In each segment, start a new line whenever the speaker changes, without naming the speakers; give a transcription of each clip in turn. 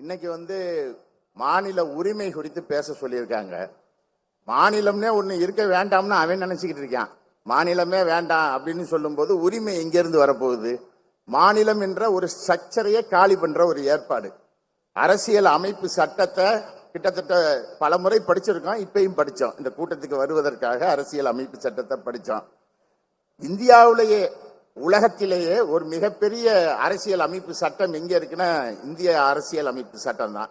இன்னைக்கு வந்து மாநில உரிமை குறித்து பேச சொல்லியிருக்காங்க. மாநிலம்னே ஒன்று இருக்க வேண்டாம்னு அவன் நினச்சிக்கிட்டு இருக்கான். மாநிலமே வேண்டாம் அப்படின்னு சொல்லும்போது உரிமை எங்கேருந்து வரப்போகுது? மாநிலம் என்ற ஒரு ஸ்ட்ரக்சரையே காலி பண்ணுற ஒரு ஏற்பாடு. அரசியல் அமைப்பு சட்டத்தை கிட்டத்தட்ட பல முறை படிச்சிருக்கோம் இப்பயும் படித்தோம் இந்த கூட்டத்துக்கு வருவதற்காக அரசியல் அமைப்பு சட்டத்தை படித்தோம் இந்தியாவிலேயே உலகத்திலேயே ஒரு மிகப்பெரிய அரசியல் அமைப்பு சட்டம் எங்க இருக்குன்னா இந்திய அரசியல் அமைப்பு சட்டம் தான்.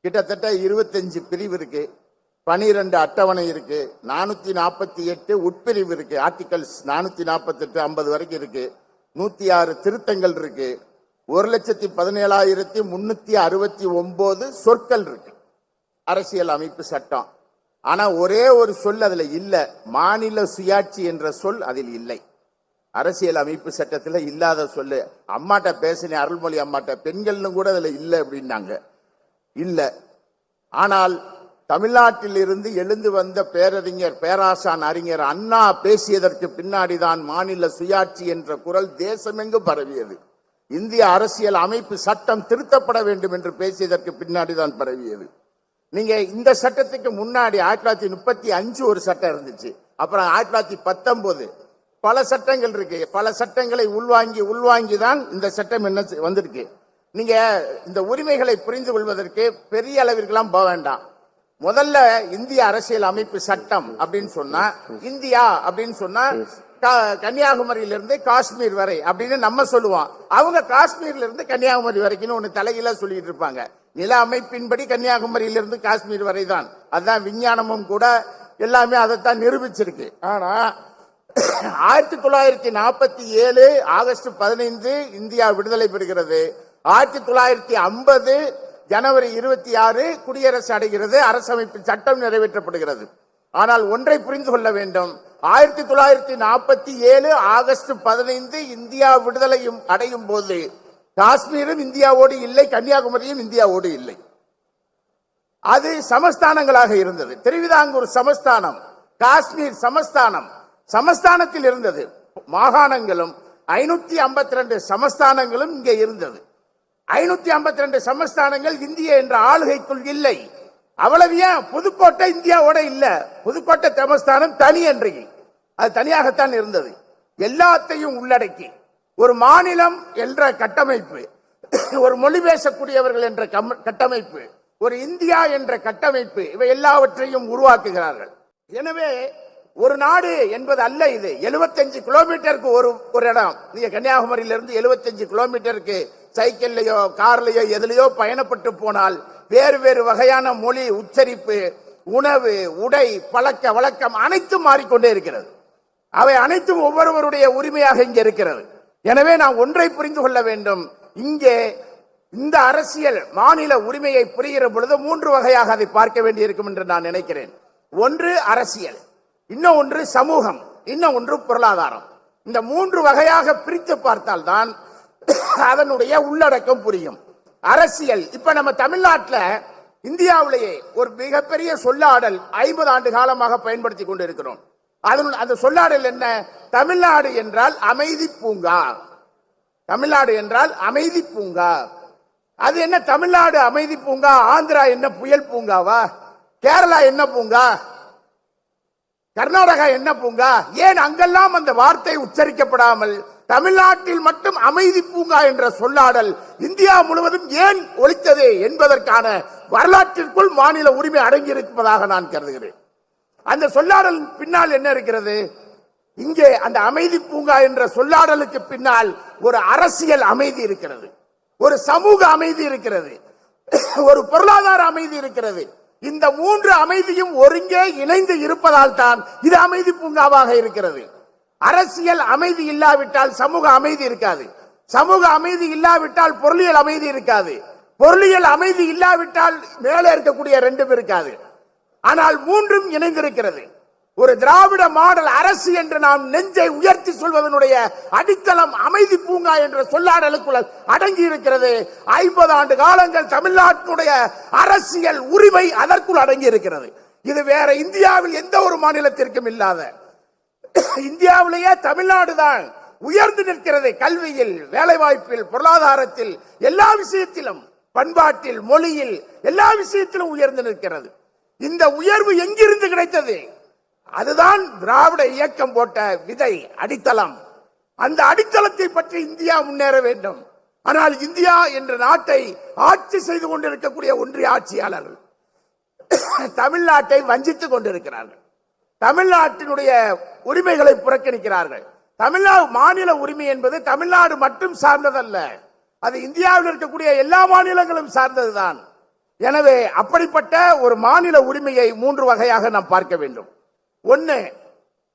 கிட்டத்தட்ட இருபத்தஞ்சு பிரிவு இருக்கு. பனிரெண்டு அட்டவணை இருக்கு. நானூத்தி நாற்பத்தி எட்டு உட்பிரிவு இருக்கு. ஆர்டிகல்ஸ் நானூத்தி நாற்பத்தி எட்டு ஐம்பது வரைக்கும் இருக்கு. நூத்தி ஆறு திருத்தங்கள் இருக்கு. ஒரு லட்சத்தி பதினேழாயிரத்தி முன்னூத்தி அறுபத்தி ஒன்பது சொற்கள் இருக்கு. அரசியல் அமைப்பு சட்டம். ஆனா ஒரே ஒரு சொல் அதுல இல்ல. மாநில சுயாட்சி என்ற சொல் அதில் இல்லை. அரசியல் அமைப்பு சட்டத்தில் இல்லாத சொல்லு. அம்மாட்ட பேசினேன் அருள்மொழி அம்மாட்ட. பெண்கள்னு கூட அதில் இல்லை அப்படின்னாங்க. இல்லை. ஆனால் தமிழ்நாட்டில் இருந்து எழுந்து வந்த பேரறிஞர் பேராசான் அறிஞர் அண்ணா பேசியதற்கு பின்னாடி தான் மாநில சுயாட்சி என்ற குரல் தேசமெங்கும் பரவியது. இந்திய அரசியல் அமைப்பு சட்டம் திருத்தப்பட வேண்டும் என்று பேசியதற்கு பின்னாடி தான் பரவியது. நீங்க இந்த சட்டத்துக்கு முன்னாடி ஆயிரத்தி தொள்ளாயிரத்தி முப்பத்தி அஞ்சு ஒரு சட்டம் இருந்துச்சு. அப்புறம் ஆயிரத்தி தொள்ளாயிரத்தி பத்தொன்பது பல சட்டங்கள் இருக்கு. பல சட்டங்களை உள்வாங்கி உள்வாங்கி தான் இந்த சட்டம் என்ன செ- வந்திருக்கு. நீங்க இந்த உரிமைகளை புரிந்து கொள்வதற்கு பெரிய அளவிற்கெல்லாம் போக வேண்டாம். முதல்ல இந்திய அரசியல் அமைப்பு சட்டம் அப்படின்னு சொன்னா இந்தியா அப்படின்னு சொன்னா க- கன்னியாகுமரியிலிருந்து காஷ்மீர் வரை அப்படின்னு நம்ம சொல்லுவோம். அவங்க காஷ்மீர்ல இருந்து கன்னியாகுமரி வரைக்கும் ஒண்ணு தலையில சொல்லிட்டு இருப்பாங்க. நில அமைப்பின்படி கன்னியாகுமரியிலிருந்து காஷ்மீர் வரை தான் அதுதான் விஞ்ஞானமும் கூட எல்லாமே அதைத்தான் நிரூபிச்சிருக்கு. ஆனா ஆயிரத்தி தொள்ளாயிரத்தி நாற்பத்தி ஏழு ஆகஸ்ட் பதினைந்து இந்தியா விடுதலை பெறுகிறது. ஆயிரத்தி தொள்ளாயிரத்தி ஐம்பது ஜனவரி இருபத்தி ஆறு குடியரசு அடைகிறது. அரசமைப்பு சட்டம் நிறைவேற்றப்படுகிறது. ஆனால் ஒன்றை புரிந்து கொள்ள வேண்டும். ஆயிரத்தி தொள்ளாயிரத்தி நாற்பத்தி ஏழு ஆகஸ்ட் பதினைந்து இந்தியா விடுதலையும் அடையும் போது காஷ்மீரும் இந்தியாவோடு இல்லை கன்னியாகுமரியும் இந்தியாவோடு இல்லை. அது சமஸ்தானங்களாக இருந்தது. திருவிதாங்கூர் சமஸ்தானம் காஷ்மீர் சமஸ்தானம் சமஸ்தானத்தில் இருந்தது. மாகாணங்களும் ஐநூத்தி ஐம்பத்தி ரெண்டு சமஸ்தானங்களும் இங்கே இருந்தது. ஐநூத்தி ஐம்பத்தி ரெண்டு சமஸ்தானங்கள் இந்திய என்ற ஆளுகைக்குள் இல்லை. அவ்வளவு ஏன் புதுக்கோட்டை இந்தியாவோட இல்ல. புதுக்கோட்டை சமஸ்தானம் தனி அன்றைக்கு அது தனியாகத்தான் இருந்தது. எல்லாத்தையும் உள்ளடக்கி ஒரு மாநிலம் என்ற கட்டமைப்பு ஒரு மொழி பேசக்கூடியவர்கள் என்ற கம்- கட்டமைப்பு ஒரு இந்தியா என்ற கட்டமைப்பு இவை எல்லாவற்றையும் உருவாக்குகிறார்கள். எனவே ஒரு நாடு என்பது அல்ல இது. 75 கிலோமீட்டருக்கு ஒரு ஒரு இடம். நீங்க கன்னியாகுமரியிலிருந்து எழுபத்தஞ்சு கிலோமீட்டருக்கு சைக்கிள்லையோ கார்லையோ எதுலையோ பயணப்பட்டு போனால் வேறு வேறு வகையான மொழி உச்சரிப்பு உணவு உடை பழக்க வழக்கம் அனைத்தும் மாறிக்கொண்டே இருக்கிறது. அவை அனைத்தும் ஒவ்வொருவருடைய உரிமையாக இங்கே இருக்கிறது. எனவே நாம் ஒன்றை புரிந்து கொள்ள வேண்டும். இங்கே இந்த அரசியல் மாநில உரிமையை புரிகிற பொழுது மூன்று வகையாக அதை பார்க்க வேண்டியிருக்கும் என்று நான் நினைக்கிறேன். ஒன்று அரசியல். இன்னும் ஒன்று சமூகம் இன்னும் ஒன்று பொருளாதாரம். இந்த மூன்று வகையாக பிரித்து பார்த்தால்தான் அதனுடைய உள்ளடக்கம் புரியும். அரசியல் இப்ப நம்ம தமிழ்நாட்டில் இந்தியாவிலேயே ஒரு மிகப்பெரிய சொல்லாடல் ஐம்பது ஆண்டு காலமாக பயன்படுத்தி கொண்டிருக்கிறோம். அதனுடைய அந்த சொல்லாடல் என்ன? தமிழ்நாடு என்றால் அமைதி பூங்கா. தமிழ்நாடு என்றால் அமைதி பூங்கா. அது என்ன தமிழ்நாடு அமைதி பூங்கா? ஆந்திரா என்ன புயல் பூங்காவா? கேரளா என்ன பூங்கா? கர்நாடகா என்ன பூங்கா? ஏன் அங்கெல்லாம் அந்த வார்த்தை உச்சரிக்கப்படாமல் தமிழ்நாட்டில் மட்டும் அமைதி பூங்கா என்ற சொல்லாடல் இந்தியா முழுவதும் ஏன் ஒலித்தது என்பதற்கான வரலாற்றிற்குள் மாநில உரிமை அடங்கி இருப்பதாக நான் கருதுகிறேன். அந்த சொல்லாடல் பின்னால் என்ன இருக்கிறது? இங்கே அந்த அமைதி பூங்கா என்ற சொல்லாடலுக்கு பின்னால் ஒரு அரசியல் அமைதி இருக்கிறது. ஒரு சமூக அமைதி இருக்கிறது. ஒரு பொருளாதார அமைதி இருக்கிறது. இந்த மூன்று அமைதியும் ஒருங்கே இணைந்து இருப்பதால் தான் இது அமைதி பூங்காவாக இருக்கிறது. அரசியல் அமைதி இல்லாவிட்டால் சமூக அமைதி இருக்காது. சமூக அமைதி இல்லாவிட்டால் பொருளியல் அமைதி இருக்காது. பொருளியல் அமைதி இல்லாவிட்டால் மேலே இருக்கக்கூடிய ரெண்டும் இருக்காது. ஆனால் மூன்றும் இணைந்திருக்கிறது. ஒரு திராவிட மாடல் அரசு என்று நாம் நெஞ்சை உயர்த்தி சொல்வதனுடைய அடித்தளம் அமைதி பூங்கா என்ற சொல்லாடலுக்குள்ள அடங்கி இருக்கிறது. ஐம்பது ஆண்டு காலங்கள் தமிழ்நாட்டினுடைய அரசியல் உரிமை அதற்குள் அடங்கி இருக்கிறது. இது வேற இந்தியாவில் எந்த ஒரு மாநிலத்திற்கும் இல்லாத. இந்தியாவிலேயே தமிழ்நாடு தான் உயர்ந்து நிற்கிறது கல்வியில் வேலைவாய்ப்பில் பொருளாதாரத்தில் எல்லா விஷயத்திலும்
பண்பாட்டில் மொழியில் எல்லா விஷயத்திலும் உயர்ந்து நிற்கிறது. இந்த உயர்வு எங்கிருந்து கிடைத்தது? அதுதான் திராவிட இயக்கம் போட்ட விதை அடித்தளம். அந்த அடித்தளத்தை பற்றி இந்தியா முன்னேற வேண்டும். ஆனால் இந்தியா என்ற நாட்டை ஆட்சி செய்து கொண்டிருக்கக்கூடிய ஒன்றிய ஆட்சியாளர்கள் தமிழ்நாட்டை வஞ்சித்துக் கொண்டிருக்கிறார்கள். தமிழ்நாட்டினுடைய உரிமைகளை புறக்கணிக்கிறார்கள். தமிழ்நாடு மாநில உரிமை என்பது தமிழ்நாடு மட்டும் சார்ந்ததல்ல. அது இந்தியாவில் இருக்கக்கூடிய எல்லா மாநிலங்களும் சார்ந்ததுதான். எனவே அப்படிப்பட்ட ஒரு மாநில உரிமையை மூன்று வகையாக நாம் பார்க்க வேண்டும். ஒன்று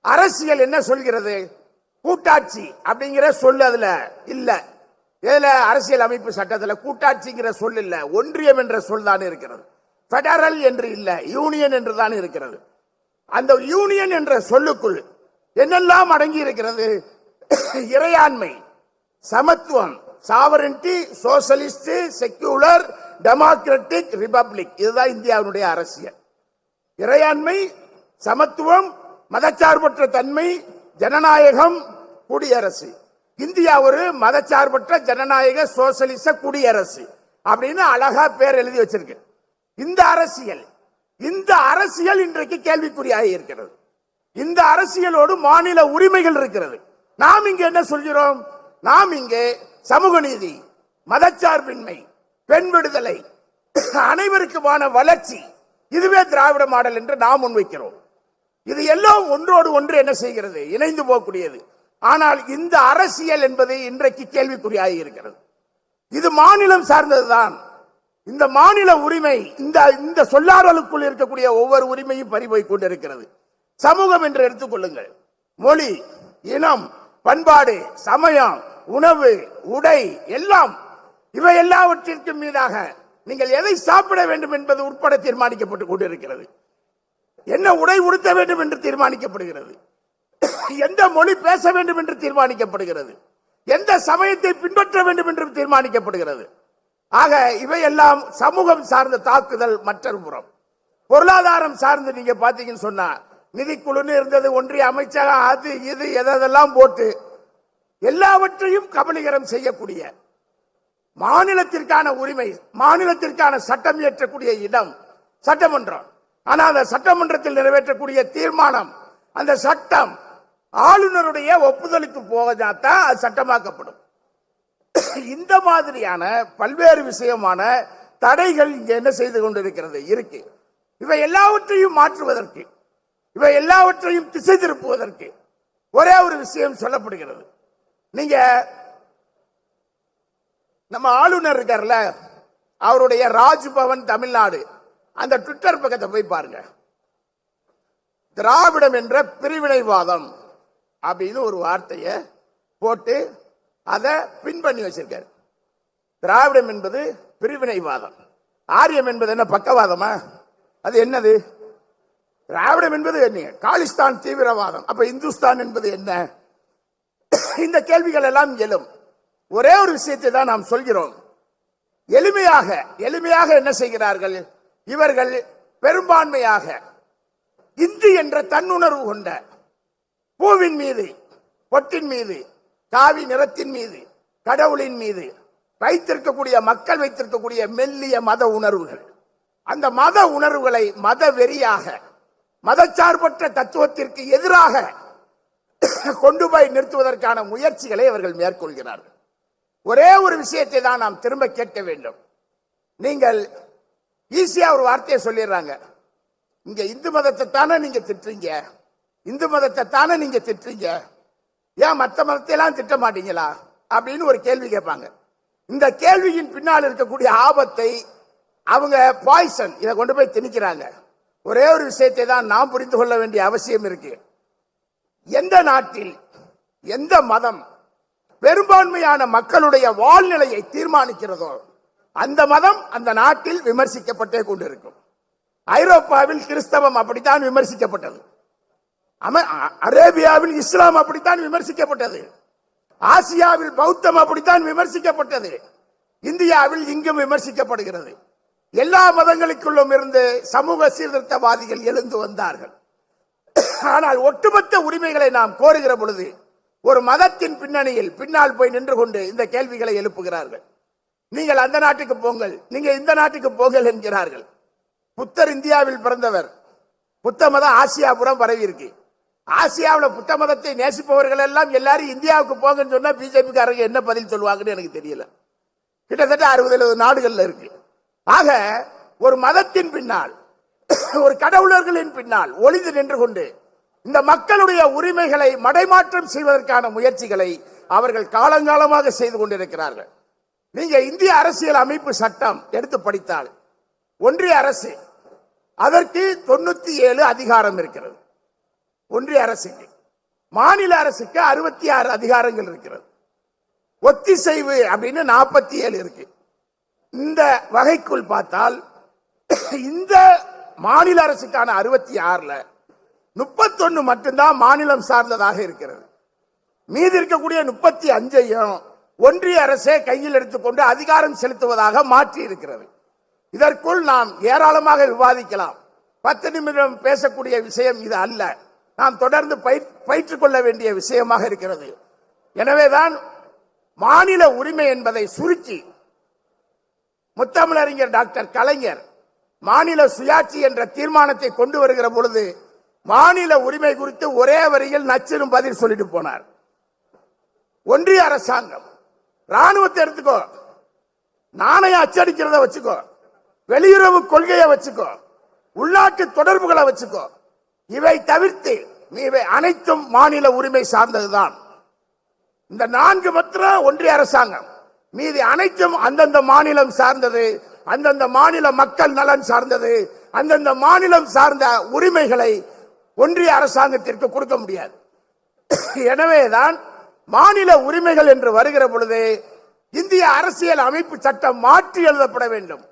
அரசியல் என்ன சொல்கிறது? கூட்டாட்சி அப்படிங்கிற சொல் அதுல இல்ல. இதுல அரசியல் அமைப்பு சட்டத்தில் கூட்டாட்சிங்கிற சொல் இல்ல. ஒன்றியம் என்ற சொல் தான் இருக்கிறது. பெடரல் என்று இல்ல. யூனியன் என்று தான் இருக்கிறது. அந்த யூனியன் என்ற சொல்லுக்குள் என்னெல்லாம் அடங்கி இருக்கிறது? இறையாண்மை சமத்துவம் sovereignty socialist secular democratic republic இதுதான் இந்தியாவினுடைய அரசியல். இறையாண்மை சமத்துவம் மதச்சார்பற்ற தன்மை ஜனநாயகம் குடியரசு. இந்தியா ஒரு மதச்சார்பற்ற ஜனநாயக சோசலிச குடியரசு அப்படின்னு அழகா பேர் எழுதி வச்சிருக்கு. இந்த அரசியல் இந்த அரசியல் இன்றைக்கு கேள்விக்குறியாக இருக்கிறது. இந்த அரசியலோடு மாநில உரிமைகள் இருக்கிறது. நாம் இங்கே என்ன சொல்கிறோம்? நாம் இங்கே சமூக நீதி மதச்சார்பின்மை பெண் விடுதலை அனைவருக்குமான வளர்ச்சி இதுவே திராவிட மாடல் என்று நாம் முன்வைக்கிறோம். இது எல்லாம் ஒன்றோடு ஒன்று என்ன செய்கிறது? இணைந்து போகக்கூடியது. ஆனால் இந்த அரசியல் என்பது இன்றைக்கு கேள்விக்குறியாகி இருக்கிறது. இது மாநிலம் சார்ந்ததுதான். இந்த மாநில உரிமை இந்த இந்த சொல்லாடலுக்குள் இருக்கக்கூடிய ஒவ்வொரு உரிமையும் பறிபோய் கொண்டிருக்கிறது. சமூகம் என்று எடுத்துக்கொள்ளுங்கள் மொழி இனம் பண்பாடு சமயம் உணவு உடை எல்லாம். இவை எல்லாவற்றிற்கும் மீதாக நீங்கள் எதை சாப்பிட வேண்டும் என்பது உட்பட தீர்மானிக்கப்பட்டு கொண்டிருக்கிறது. என்ன உடை உடுத்த வேண்டும் என்று தீர்மானிக்கப்படுகிறது? எந்த மொழி பேச வேண்டும் என்று தீர்மானிக்கப்படுகிறது? எந்த சமயத்தை பின்பற்ற வேண்டும் என்று தீர்மானிக்கப்படுகிறது? ஆக இவையெல்லாம் சமூகம் சார்ந்த தாக்குதல் மற்றொரு புறம். பொருளாதாரம் சார்ந்து நீங்க பாத்தீங்கன்னு சொன்னா நிதிக்குழுன்னு இருந்தது ஒன்றிய அமைச்சகம் அது இது எதெல்லாம் போட்டு எல்லாவற்றையும் கபலீகரம் செய்யக்கூடிய மாநிலத்திற்கான உரிமை மாநிலத்திற்கான சட்டம் இயற்றக்கூடிய இடம் சட்டமன்றம். ஆனால் அந்த சட்டமன்றத்தில் நிறைவேற்றக்கூடிய தீர்மானம் அந்த சட்டம் ஆளுநருடைய ஒப்புதலுக்கு போகத்தான் அது சட்டமாக்கப்படும். இந்த மாதிரியான பல்வேறு விஷயமான தடைகள் இங்க என்ன செய்து கொண்டிருக்கிறது? இருக்கு. இவை எல்லாவற்றையும் மாற்றுவதற்கு இவை எல்லாவற்றையும் திசை திருப்புவதற்கு ஒரே ஒரு விஷயம் சொல்லப்படுகிறது. நீங்க நம்ம ஆளுநர் இருக்கார்ல அவருடைய ராஜ்பவன் தமிழ்நாடு. அந்த ட்விட்டர் பக்கத்தை போய் பாருங்க. திராவிடம் என்ற பிரிவினைவாதம். அப்படின்னு ஒரு வார்த்தையை போட்டு அதை பின் பண்ணி வச்சிருக்காரு. திராவிடம் என்பது பிரிவினைவாதம். ஆரியம் என்பது என்ன பக்கவாதமா? அது என்னது? திராவிடம் என்பது என்ன? காலிஸ்தான் தீவிரவாதம். அப்ப இந்துஸ்தான் என்பது என்ன? இந்த கேள்விகள் எல்லாம் எழும். ஒரே ஒரு விஷயத்தை தான் நாம் சொல்கிறோம். எளிமையாக எளிமையாக என்ன செய்கிறார்கள்? இவர்கள் பெரும்பான்மையாக இந்து என்ற தன்னுணர்வு கொண்ட பூவின் மீது பொட்டின் மீது காவி நிறத்தின் மீது கடவுளின் மீது வைத்திருக்கக்கூடிய மக்கள் வைத்திருக்கக்கூடிய மெல்லிய மத உணர்வுகள். அந்த மத உணர்வுகளை மத வெறியாக மதச்சார்பற்ற தத்துவத்திற்கு எதிராக கொண்டு போய் நிறுத்துவதற்கான முயற்சிகளை அவர்கள் மேற்கொள்கிறார்கள். ஒரே ஒரு விஷயத்தை தான் நாம் திரும்ப கேட்க வேண்டும். நீங்கள் ஈஸியாக ஒரு வார்த்தையை சொல்லிடுறாங்க. இங்கே இந்து மதத்தை தானே நீங்கள் திட்டுறீங்க? இந்து மதத்தை தானே நீங்கள் திட்டுறீங்க? ஏன் மற்ற மதத்தையெல்லாம் திட்ட மாட்டீங்களா? அப்படின்னு ஒரு கேள்வி கேட்பாங்க. இந்த கேள்வியின் பின்னால் இருக்கக்கூடிய ஆபத்தை அவங்க பாய்சன் இதை கொண்டு போய் திணிக்கிறாங்க. ஒரே ஒரு விஷயத்தை தான் நாம் புரிந்து கொள்ள வேண்டிய அவசியம் இருக்கு. எந்த நாட்டில் எந்த மதம் பெரும்பான்மையான மக்களுடைய வாழ்நிலையை தீர்மானிக்கிறதோ அந்த மதம் அந்த நாட்டில் விமர்சிக்கப்பட்டே கொண்டிருக்கும். ஐரோப்பாவில் கிறிஸ்தவம் அப்படித்தான் விமர்சிக்கப்பட்டது. அம- அ- அரேபியாவில் இஸ்லாம் அப்படித்தான் விமர்சிக்கப்பட்டது. ஆசியாவில் பௌத்தம் அப்படித்தான் விமர்சிக்கப்பட்டது. இந்தியாவில் இங்கும் விமர்சிக்கப்படுகிறது. எல்லா மதங்களுக்குள்ளும் இருந்து சமூக சீர்திருத்தவாதிகள் எழுந்து வந்தார்கள். ஆனால் ஒட்டுமொத்த உரிமைகளை நாம் கோருகிற பொழுது ஒரு மதத்தின் பின்னணியில் பின்னால் போய் நின்று கொண்டு இந்த கேள்விகளை எழுப்புகிறார்கள். நீங்கள் அந்த நாட்டுக்கு போங்கள். நீங்கள் இந்த நாட்டுக்கு போங்கள் என்கிறார்கள். புத்தர் இந்தியாவில் பிறந்தவர். புத்த மதம் ஆசியாபுரம் பரவி இருக்கு. ஆசியாவில் புத்த மதத்தை நேசிப்பவர்கள் எல்லாம் எல்லாரும் இந்தியாவுக்கு போங்கன்னு சொன்னா பிஜேபிக்காரங்க என்ன பதில் சொல்லுவாங்கன்னு எனக்கு தெரியல. கிட்டத்தட்ட அறுபது எழுபது நாடுகள்ல இருக்கு. ஆக ஒரு மதத்தின் பின்னால் ஒரு கடவுளர்களின் பின்னால் ஒளிந்து நின்று கொண்டு இந்த மக்களுடைய உரிமைகளை மடைமாற்றம் செய்வதற்கான முயற்சிகளை அவர்கள் காலங்காலமாக செய்து கொண்டிருக்கிறார்கள். நீங்க இந்திய அரசியல் அமைப்பு சட்டம் எடுத்து படித்தால் ஒன்றிய அரசு அதற்கு தொண்ணூத்தி ஏழு அதிகாரம் இருக்கிறது. ஒன்றிய அரசுக்கு மாநில அரசுக்கு அறுபத்தி ஆறு அதிகாரங்கள் இருக்கிறது. ஒத்திசைவு அப்படின்னு நாற்பத்தி ஏழு இருக்கு. இந்த வகைக்குள் பார்த்தால் இந்த மாநில அரசுக்கான அறுபத்தி ஆறுல முப்பத்தொன்னு மட்டும்தான் மாநிலம் சார்ந்ததாக இருக்கிறது. மீதி இருக்கக்கூடிய முப்பத்தி அஞ்சையும் ஒன்றிய அரசே கையில் எடுத்துக்கொண்டு அதிகாரம் செலுத்துவதாக மாற்றி இருக்கிறது இதற்குள் நாம் ஏராளமாக விவாதிக்கலாம். பத்து நிமிடம் பேசக்கூடிய விஷயம் இது அல்ல. நாம் தொடர்ந்து பயிற்- கொள்ள வேண்டிய விஷயமாக இருக்கிறது. எனவேதான் மாநில உரிமை என்பதை சுருக்கி முத்தமிழறிஞர் டாக்டர் கலைஞர் மாநில சுயாட்சி என்ற தீர்மானத்தை கொண்டு வருகிற பொழுது மாநில உரிமை குறித்து ஒரே வரியில் நச்சினும் பதில் சொல்லிட்டு போனார். ஒன்றிய அரசாங்கம் ராணுவத்தை எடுத்துக்கோ. நாணயம் அச்சடிக்கிறத வச்சுக்கோ. வெளியுறவு கொள்கையை வச்சுக்கோ. உள்நாட்டு தொடர்புகளை வச்சுக்கோ. இவை தவிர்த்து இவை அனைத்தும் மாநில உரிமை சார்ந்ததுதான். இந்த நான்கு மாத்திரம் ஒன்றிய அரசாங்கம் மீதி அனைத்தும் அந்தந்த மாநிலம் சார்ந்தது அந்தந்த மாநில மக்கள் நலன் சார்ந்தது அந்தந்த மாநிலம் சார்ந்த உரிமைகளை ஒன்றிய அரசாங்கத்திற்கு கொடுக்க முடியாது. எனவேதான் மாநில உரிமைகள் என்று வருகிற பொழுது இந்திய அரசியல் அமைப்பு சட்டம் மாற்றி எழுதப்பட வேண்டும்.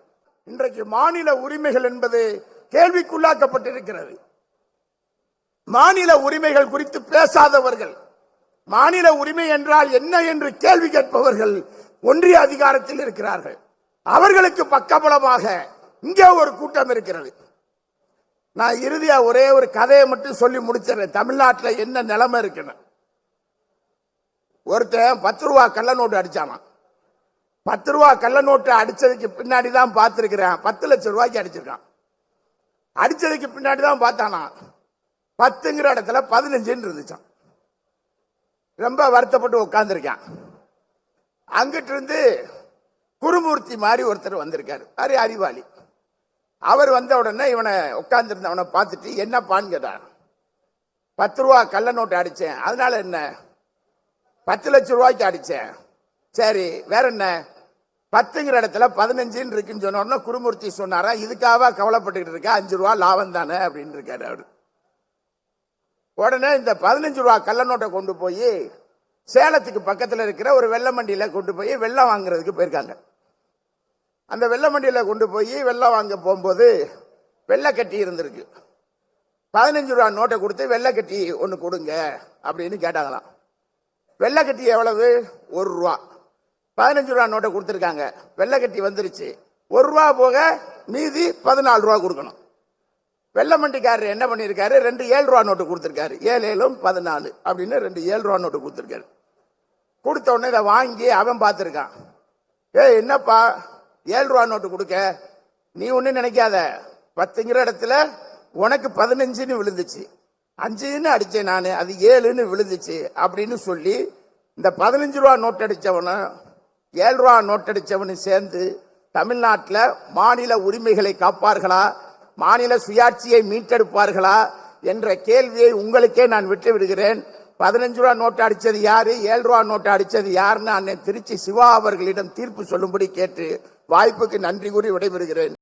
இன்றைக்கு மாநில உரிமைகள் என்பது கேள்விக்குள்ளாக்கப்பட்டிருக்கிறது. மாநில உரிமைகள் குறித்து பேசாதவர்கள் மாநில உரிமை என்றால் என்ன என்று கேள்வி கேட்பவர்கள் ஒன்றிய அதிகாரத்தில் இருக்கிறார்கள். அவர்களுக்கு பக்கபலமாக இங்கே ஒரு கூட்டம் இருக்கிறது. நான் இறுதியா ஒரே ஒரு கதையை மட்டும் சொல்லி முடிச்சிடறேன். தமிழ்நாட்டில் என்ன நிலைமை இருக்குன்னு. ஒருத்தன் பத்து ரூபா கள்ள நோட்டு அடிச்சானாம் பத்து ரூபா கள்ள நோட்டு அடிச்சதுக்கு பின்னாடி தான் பார்த்துருக்கிறேன். பத்து லட்சம் ரூபாய்க்கு அடிச்சிருக்கான். அடிச்சதுக்கு பின்னாடி தான் பார்த்தானா? பத்துங்கிற இடத்துல பதினஞ்சுன்னு இருந்துச்சான் ரொம்ப வருத்தப்பட்டு உட்காந்துருக்கான் அங்கிட்டு இருந்து குருமூர்த்தி மாதிரி ஒருத்தர் வந்திருக்காரு. அரி அறிவாளி. அவர் வந்த உடனே இவனை உட்காந்துருந்தவனை பார்த்துட்டு என்னப்பான்னு கேட்டான். பத்து ரூபா கள்ள நோட்டு அடிச்சேன். அதனால என்ன? பத்து லட்சம் ரூபாய்க்கு அடிச்சேன். சரி வேற என்ன? பத்துங்கிற இடத்துல பதினஞ்சுன்னு இருக்குன்னு சொன்ன குருமூர்த்தி சொன்னாரா இதுக்காக கவலைப்பட்டுக்கிட்டு இருக்கா? அஞ்சு ரூபா லாபம் தானே அப்படின்னு இருக்காரு அவர். உடனே இந்த பதினஞ்சு ரூபா கள்ள நோட்டை கொண்டு போய் சேலத்துக்கு பக்கத்தில் இருக்கிற ஒரு வெள்ளை மண்டியில் கொண்டு போய் வெள்ளம் வாங்குறதுக்கு போயிருக்காங்க. அந்த வெள்ளை மண்டியில் கொண்டு போய் வெள்ளம் வாங்க போகும்போது வெள்ளை கட்டி இருந்திருக்கு. பதினஞ்சு ரூபா நோட்டை கொடுத்து வெள்ளை கட்டி ஒன்று கொடுங்க அப்படின்னு கேட்டாங்களாம். வெள்ளைக்கட்டி எவ்வளவு? ஒரு ரூபா. பதினஞ்சு ரூபா நோட்டை கொடுத்துருக்காங்க. வெள்ளைக்கட்டி வந்துருச்சு. ஒரு ரூபா போக மீதி பதினாலு ரூபா கொடுக்கணும். வெள்ளை மண்டிக்காரர் என்ன பண்ணியிருக்காரு ரெண்டு ஏழு ரூபா நோட்டு கொடுத்துருக்காரு. ஏழு ஏழும் பதினாலு அப்படின்னு ரெண்டு ஏழு ரூபா நோட்டு கொடுத்துருக்காரு. கொடுத்த உடனே இதை வாங்கி அவன் பார்த்துருக்கான். ஏய் என்னப்பா? ஏழு ரூபா நோட்டு கொடுக்க. நீ ஒன்றும் நினைக்காத. பத்துங்கிற இடத்துல உனக்கு பதினஞ்சுன்னு விழுந்துச்சு. அஞ்சுன்னு அடித்தேன் நான் அது ஏழுன்னு விழுந்துச்சு அப்படின்னு சொல்லி இந்த பதினஞ்சு ரூபா நோட் அடித்தவனும் ஏழு ரூபா நோட் அடித்தவனும் சேர்ந்து தமிழ்நாட்டில் மாநில உரிமைகளை காப்பார்களா? மாநில சுயாட்சியை மீட்டெடுப்பார்களா? என்ற கேள்வியை உங்களுக்கே நான் விட்டு விடுகிறேன் பதினஞ்சு ரூபா நோட்டு அடித்தது யாரு? ஏழு ரூபா நோட்டு அடித்தது யாருன்னு அண்ணன் திருச்சி சிவா அவர்களிடம் தீர்ப்பு சொல்லும்படி கேட்டு வாய்ப்புக்கு நன்றி கூறி விடைபெறுகிறேன்.